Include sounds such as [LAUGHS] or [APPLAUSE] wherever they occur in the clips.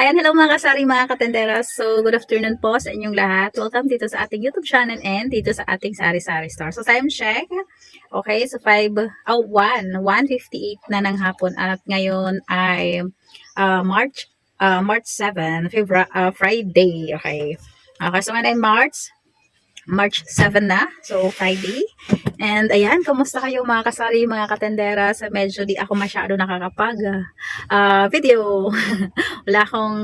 Ayan, hello mga kasari, mga katenderas. So, good afternoon po sa inyong lahat. Welcome dito sa ating YouTube channel and dito sa ating Sari Sari Store. So, time check. Okay, so 5, oh, 1, 1.58 na ng hapon at ngayon ay uh, March, uh, March 7, February, uh, Friday. Okay. Okay, so ngayon ay March, March 7 na. So, Friday. And ayan, kumusta kayo mga kasari, mga katendera? Sa medyo di ako masyado nakakapag ah, video. [LAUGHS] Wala akong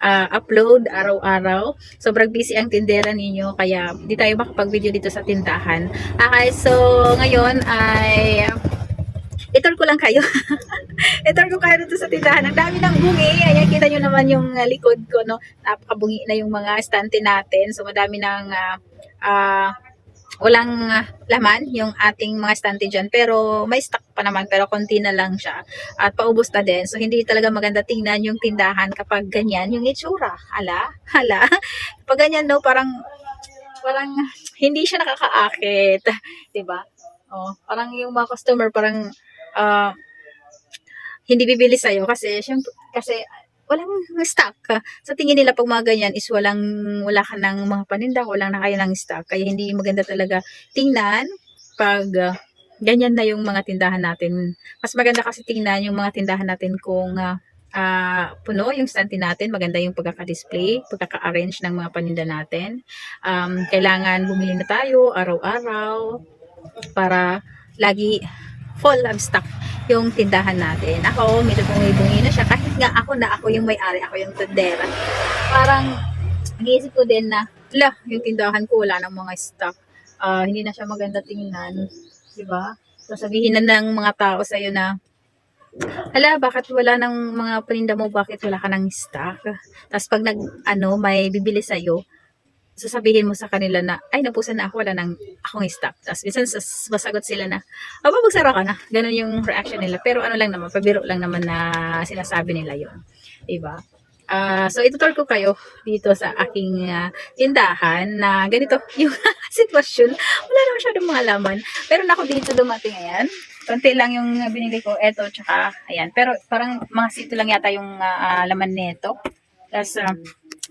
ah, upload araw-araw. Sobrang busy ang tindera ninyo, kaya di tayo makapag-video dito sa tindahan. Okay, so ngayon ay itor ko lang kayo. [LAUGHS] itor ko kayo dito sa tindahan. Ang dami ng bungi. Ayan, kita nyo naman yung likod ko, no? Napakabungi na yung mga stante natin. So, madami ng ah, ah, walang ah, laman yung ating mga stante dyan. Pero may stock pa naman, pero konti na lang siya. At paubos na din. So, hindi talaga maganda tingnan yung tindahan kapag ganyan yung itsura. Hala, hala. [LAUGHS] Pag ganyan, no, parang, parang hindi siya nakakaakit. [LAUGHS] 'Di ba? Oh, parang yung mga customer parang ah, hindi bibili sa'yo kasi syempre, kasi walang [LAUGHS] stock. Sa tingin nila pag mga ganyan is walang wala ka ng mga paninda, walang na kayo ng stock. Kaya hindi maganda talaga tingnan pag ah, ganyan na yung mga tindahan natin. Mas maganda kasi tingnan yung mga tindahan natin kung ah, ah, puno yung stante natin, maganda yung pagkaka-display, pagkaka-arrange ng mga paninda natin. Um, kailangan bumili na tayo araw-araw para lagi full of stock yung tindahan natin. Ako, medyo bungi-bungi na siya. Kahit nga ako na ako yung may-ari, ako yung tindera. Parang, naisip ko din na, la, yung tindahan ko wala ng mga stock. Ah, hindi na siya maganda tingnan. Di ba? So, sabihin na ng mga tao sa'yo na, Hala, bakit wala ng mga paninda mo? Bakit wala ka ng stock? Tapos pag nag, ano, may bibili sa'yo, sasabihin mo sa kanila na, ay, napusan na ako, wala nang akong stock. Tapos minsan masagot sila na, aba, magsara ka na. Ganun yung reaction nila. Pero ano lang naman, pabiro lang naman na sinasabi nila yon Diba? Ah, so, itutur ko kayo dito sa aking ah, tindahan na ganito [LAUGHS] yung sitwasyon. Wala na masyadong mga laman. Pero na ako dito dumating, ayan. Konti lang yung binili ko, eto, tsaka, ayan. Pero parang mga sito lang yata yung ah, ah, laman nito. Tapos, ah,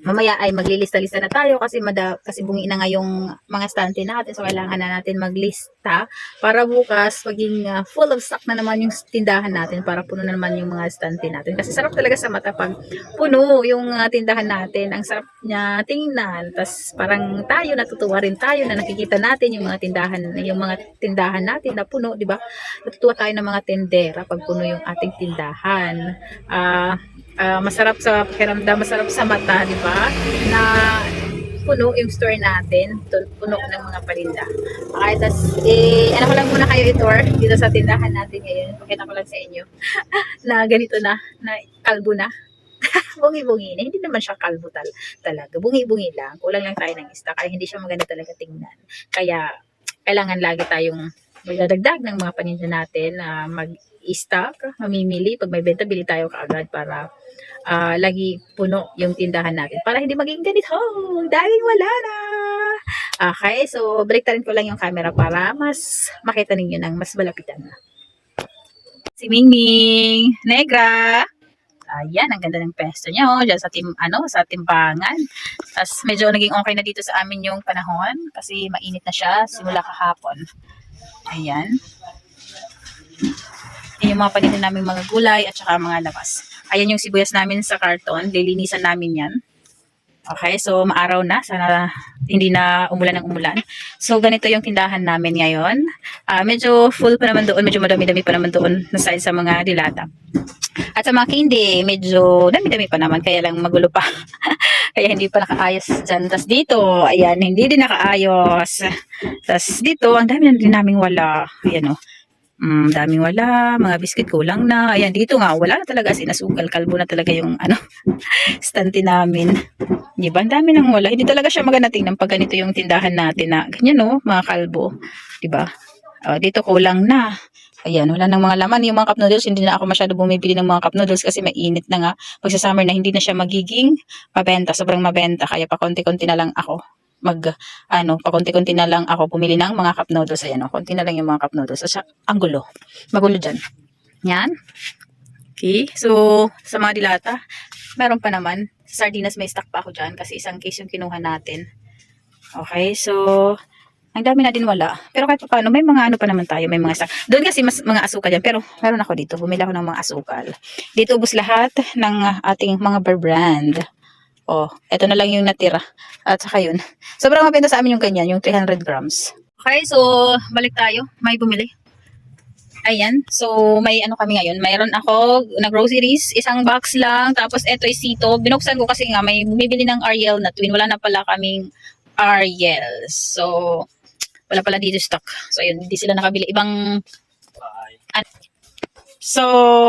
mamaya ay maglilista-lista na tayo kasi mada, kasi bungi na nga yung mga stante natin. So, kailangan na natin maglista para bukas maging ah, full of stock na naman yung tindahan natin para puno na naman yung mga stante natin. Kasi sarap talaga sa mata pag puno yung ah, tindahan natin. Ang sarap niya tingnan. Tapos parang tayo natutuwa rin tayo na nakikita natin yung mga tindahan, yung mga tindahan natin na puno, di ba? Natutuwa tayo ng mga tendera pag puno yung ating tindahan. Ah, ah, masarap sa pakiramdam, masarap sa mata, di ba? Na puno yung store natin, puno ng mga paninda. Okay, tas, eh, ano ko lang muna kayo itour dito sa tindahan natin ngayon. Pakita ko lang sa inyo [LAUGHS] na ganito na, na kalbo na. [LAUGHS] bungi-bungi na. Hindi naman siya kalbo tal talaga. Bungi-bungi lang. Kulang lang tayo ng stock. Kaya hindi siya maganda talaga tingnan. Kaya, kailangan lagi tayong magdadagdag ng mga paninda natin na mag-stock, mamimili. Pag may benta, bili tayo kaagad para ah, lagi puno yung tindahan natin. Para hindi maging ganito. Daling wala na. Okay, so baliktarin ko lang yung camera para mas makita ninyo ng mas malapitan na. Si Mingming, Negra. Ayan, ang ganda ng pesto niya, oh, dyan sa tim, ano, sa timbangan. Tapos medyo naging okay na dito sa amin yung panahon kasi mainit na siya simula kahapon. Ayan. Yan yung mga paninda namin mga gulay at saka mga labas. Ayan yung sibuyas namin sa karton. Lilinisan namin yan. Okay, so maaraw na. Sana hindi na umulan ng umulan. So ganito yung tindahan namin ngayon. Ah, medyo full pa naman doon. Medyo madami-dami pa naman doon na side sa mga dilata. At sa mga candy, medyo dami-dami pa naman. Kaya lang magulo pa. [LAUGHS] kaya hindi pa nakaayos dyan. Tapos dito, ayan, hindi din nakaayos. Tapos dito, ang dami na din naming wala. Ayan o. Mm, daming wala, mga biscuit kulang na. Ayan, dito nga, wala na talaga. As in, kalbo na talaga yung ano, [LAUGHS] stante namin. Di ba? Ang dami nang wala. Hindi talaga siya maganda tingnan pag ganito yung tindahan natin na ganyan no, mga kalbo. Di ba? Oh, dito kulang na. Ayan, wala nang mga laman. Yung mga cup noodles, hindi na ako masyado bumibili ng mga cup noodles kasi mainit na nga. Pag sa summer na, hindi na siya magiging mabenta. Sobrang mabenta. Kaya pa konti-konti na lang ako mag, ano, pa konti-konti na lang ako bumili ng mga cup noodles. Ayan, oh, konti na lang yung mga cup noodles. At ang gulo. Magulo dyan. Yan. Okay. So, sa mga dilata, meron pa naman. Sa sardinas may stock pa ako dyan kasi isang case yung kinuha natin. Okay, so, ang dami na din wala. Pero kahit pa paano, may mga ano pa naman tayo, may mga stock. Doon kasi mas mga asukal yan, pero meron ako dito. Bumili ako ng mga asukal. Dito ubos lahat ng ating mga bar brand. Oh, eto na lang yung natira. At saka yun. Sobrang mabenta sa amin yung ganyan, yung 300 grams. Okay, so, balik tayo. May bumili. Ayan. So, may ano kami ngayon. Mayroon ako na groceries. Isang box lang. Tapos, eto is sito. Binuksan ko kasi nga may bumibili ng Ariel na twin. Wala na pala kaming Ariel. So, wala pala dito stock. So, ayun. Hindi sila nakabili. Ibang... an- So,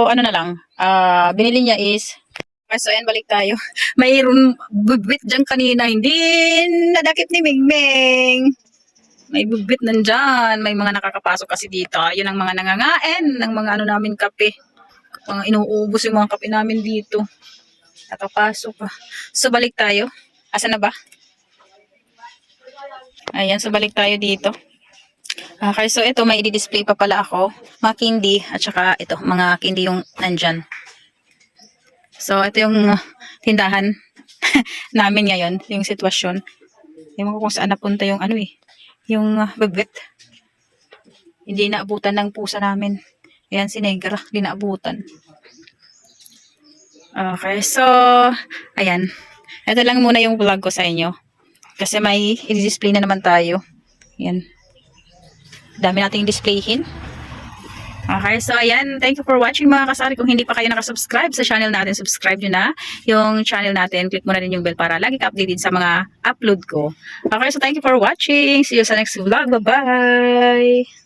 ano na lang. ah binili niya is... So, ayan. Balik tayo. [LAUGHS] Mayroon bubit dyan kanina. Hindi nadakip ni Mingming may bubit nandyan, may mga nakakapasok kasi dito. Yun ang mga nangangain ng mga ano namin kape. Mga inuubos yung mga kape namin dito. Nakapasok pa. So, balik tayo. Asa na ba? Ayan, so balik tayo dito. Okay, so ito may i-display pa pala ako. Mga candy at saka ito, mga candy yung nandyan. So, ito yung uh, tindahan [LAUGHS] namin ngayon, yung sitwasyon. Ewan ko kung saan napunta yung ano eh, yung uh, bebet. Hindi naabutan ng pusa namin. Ayan si Negra, hindi naabutan. Okay, so, ayan. Ito lang muna yung vlog ko sa inyo. Kasi may i-display na naman tayo. Ayan. Dami nating displayhin. Okay, so ayan. Thank you for watching mga kasari. Kung hindi pa kayo nakasubscribe sa channel natin, subscribe nyo na yung channel natin. Click mo na rin yung bell para lagi ka updated sa mga upload ko. Okay, so thank you for watching. See you sa next vlog. Bye-bye!